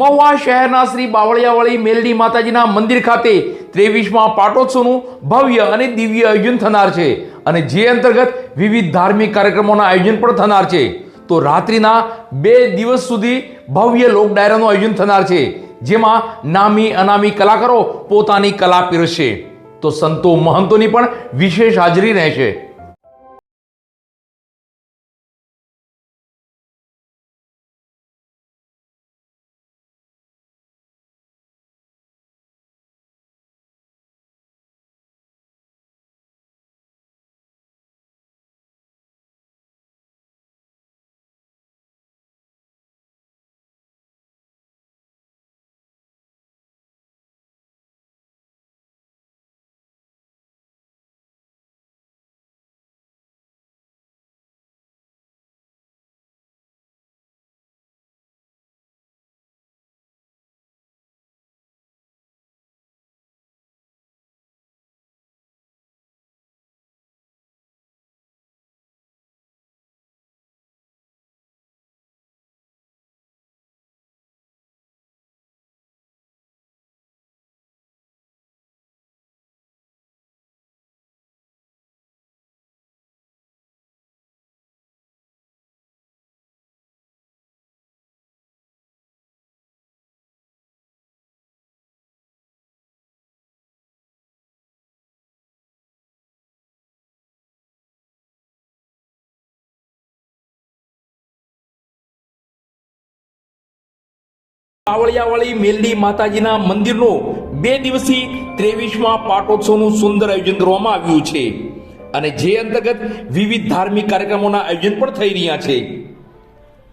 મહુવા શહેરના શ્રી બાવળિયાવાળી મેલડી માતાજીના મંદિર ખાતે ત્રેવીસમાં પાટોત્સવનું ભવ્ય અને દિવ્ય આયોજન થનાર છે. અને જે અંતર્ગત વિવિધ ધાર્મિક કાર્યક્રમોના આયોજન પણ થનાર છે. તો રાત્રિના બે દિવસ સુધી ભવ્ય લોક ડાયરાનું આયોજન થનાર છે. જેમાં નામી અનામી કલાકારો પોતાની કલા પીરસશે. તો સંતો મહંતોની પણ વિશેષ હાજરી રહેશે. બાવળિયાવાળી મેલડી માતાજીના મંદિરનો બે દિવસી ત્રેવીસમાં પાટોત્સવનું સુંદર આયોજન કરવામાં આવ્યું છે. અને જે અંતર્ગત વિવિધ ધાર્મિક કાર્યક્રમોના આયોજન પણ થઈ રહ્યા છે.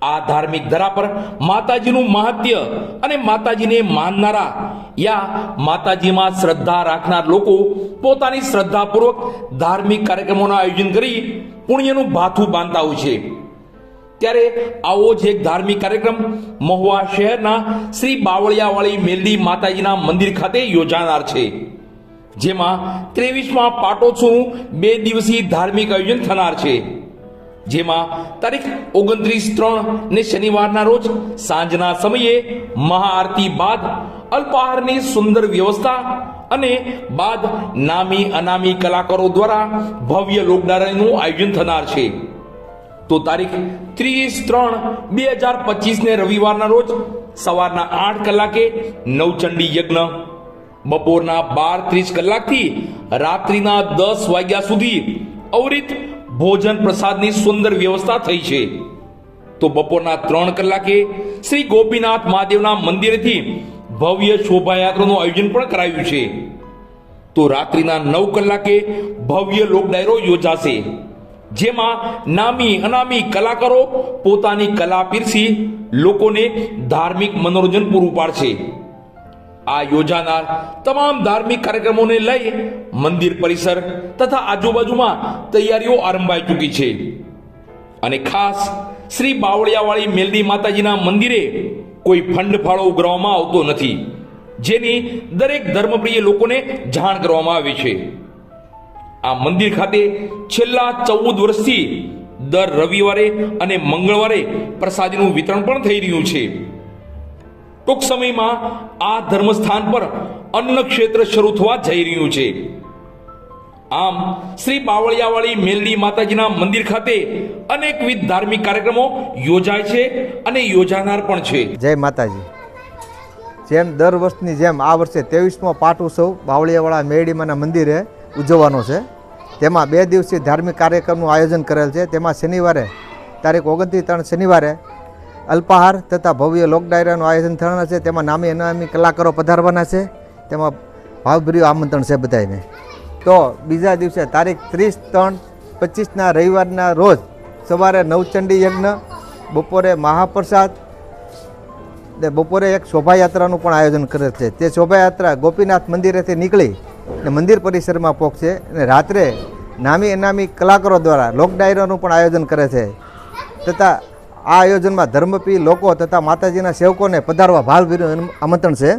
આ ધાર્મિક ધરા પર માતાજીનું મહાત્ય અને માતાજીને માનનારા યા માતાજીમાં શ્રદ્ધા રાખનાર લોકો પોતાની શ્રદ્ધાપૂર્વક ધાર્મિક કાર્યક્રમોના આયોજન કરી પુણ્યનું ભાથું બાંધતા હોય છે. ત્યારે આવો જ એક ધાર્મિક કાર્યક્રમ મહુવા શહેરના શ્રી બાવળિયાવાળી મેલડી માતાજીના મંદિર ખાતે યોજાનાર છે, જેમાં ત્રેવીસમાં પાટોત્સવનું બે દિવસીય ધાર્મિક આયોજન થનાર છે. જેમાં તારીખ ઓગણત્રીસ ત્રણ ને શનિવારના રોજ સાંજના સમયે મહાઆરતી બાદ અલ્પાહારની સુંદર વ્યવસ્થા અને બાદ નામી અનામી કલાકારો દ્વારા ભવ્ય લોકનારાયણનું આયોજન થનાર છે. તો તારીખ ત્રીસ ત્રણ બે હજાર પચીસ ને રવિવારના રોજ સવારના આઠ કલાકે નવચંડી યજ્ઞ. બપોરના બાર ત્રીસ કલાકથી રાત્રિના દસ વાગ્યા સુધી અવરિત ભોજન પ્રસાદની સુંદર વ્યવસ્થા થઈ છે. તો બપોરના ત્રણ કલાકે શ્રી ગોપીનાથ મહાદેવના મંદિરેથી ભવ્ય શોભાયાત્રાનું આયોજન પણ કરાયું છે. તો રાત્રિના નવ કલાકે ભવ્ય લોક ડાયરો યોજાશે. જેમાં નામી, અનામી કલાકારો પોતાની કલા પીરસી લોકોને ધાર્મિક મનોરંજન પૂરું પાડશે. આ યોજાનાર તમામ ધાર્મિક કાર્યક્રમોને લઈ મંદિર પરિસર તથા આજુબાજુમાં તૈયારીઓ આરંભાઈ ચૂકી છે. અને ખાસ શ્રી બાવળિયાવાળી મેલડી માતાજીના મંદિરે કોઈ ફંડ ફાળો ઉઘરાવવામાં આવતો નથી. જેની દરેક ધર્મપ્રિય લોકોને જાણ કરવામાં આવી છે. આ મંદિર ખાતે છેલ્લા ચૌદ વર્ષથી દર રવિવારે અને મંગળવારે પ્રસાદીનું વિતરણ પણ થઈ રહ્યું છે. ટૂંક સમયમાં આ ધર્મસ્થાન પર અન્ન ક્ષેત્ર શરૂ થવા જઈ રહ્યું છે. આમ, શ્રી બાવળિયાવાળી મેલડી માતાજીના મંદિર ખાતે અનેકવિધ ધાર્મિક કાર્યક્રમો યોજાય છે અને યોજાનાર પણ છે. જય માતાજી. જેમ દર વર્ષની જેમ આ વર્ષે ત્રેવીસમો પાઠ ઉત્સવ બાવળિયાવાળા મેરડીમાના મંદિરે ઉજવવાનો છે. તેમાં બે દિવસીય ધાર્મિક કાર્યક્રમનું આયોજન કરેલ છે. તેમાં શનિવારે તારીખ ઓગણત્રીસ ત્રણ શનિવારે અલ્પાહાર તથા ભવ્ય લોક ડાયરાનું આયોજન થવાના છે. તેમાં નામી અનામી કલાકારો પધારવાના છે. તેમાં ભાવભર્યું આમંત્રણ છે બધાને તો બીજા દિવસે તારીખ ત્રીસ ત્રણ પચીસના રવિવારના રોજ સવારે નવચંડી યજ્ઞ, બપોરે મહાપ્રસાદ ને બપોરે એક શોભાયાત્રાનું પણ આયોજન કરે છે. તે શોભાયાત્રા ગોપીનાથ મંદિરેથી નીકળી ને મંદિર પરિસરમાં પહોંચશે અને રાત્રે નામી અનામી કલાકારો દ્વારા લોક ડાયરાનું પણ આયોજન કરે છે. તથા આ આયોજનમાં ધર્મપ્રિય લોકો તથા માતાજીના સેવકોને પધારવા ભાલભીનું આમંત્રણ છે.